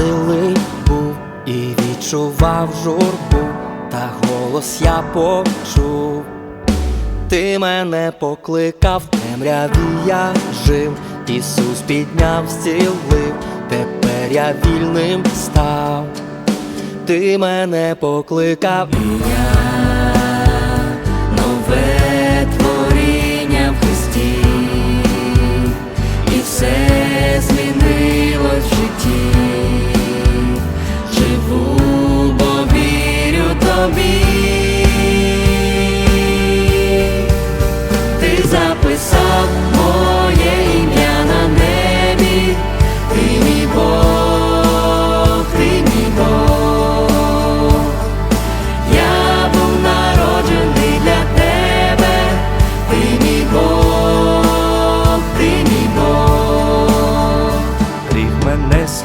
веселий був і відчував журбу, та голос я почув. Ти мене покликав, в темряві я жив, Ісус підняв, зцілив, тепер я вільним став. Ти мене покликав, be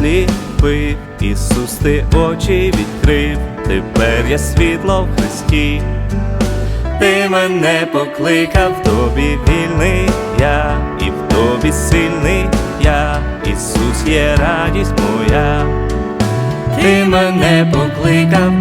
сліпив, Ісус, ти очі відкрив, тепер я світло в Христі. Ти мене покликав, в тобі вільний я, і в тобі сильний я, Ісус є радість моя. Ти мене покликав,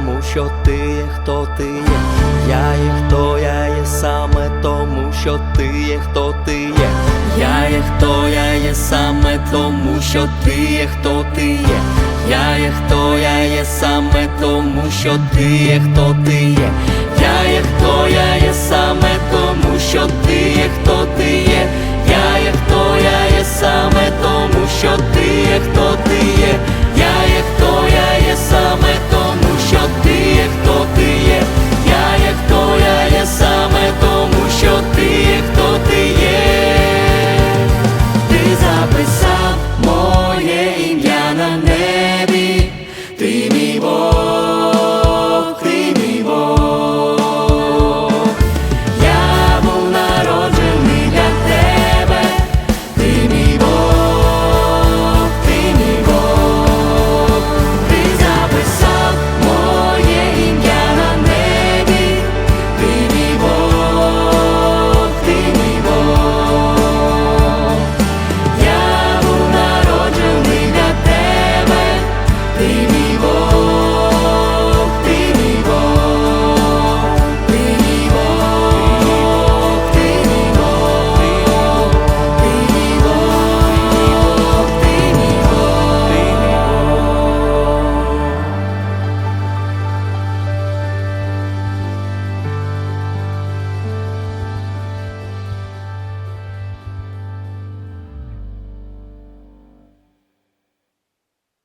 тому, що ти є, хто ти є. Я є хто я є саме тому, що ти є, хто ти є. Я є хто я є саме тому, що ти є, хто ти є. Я є хто я є саме тому, що ти є, хто ти є. Я є хто я є саме тому, що ти є, хто ти є.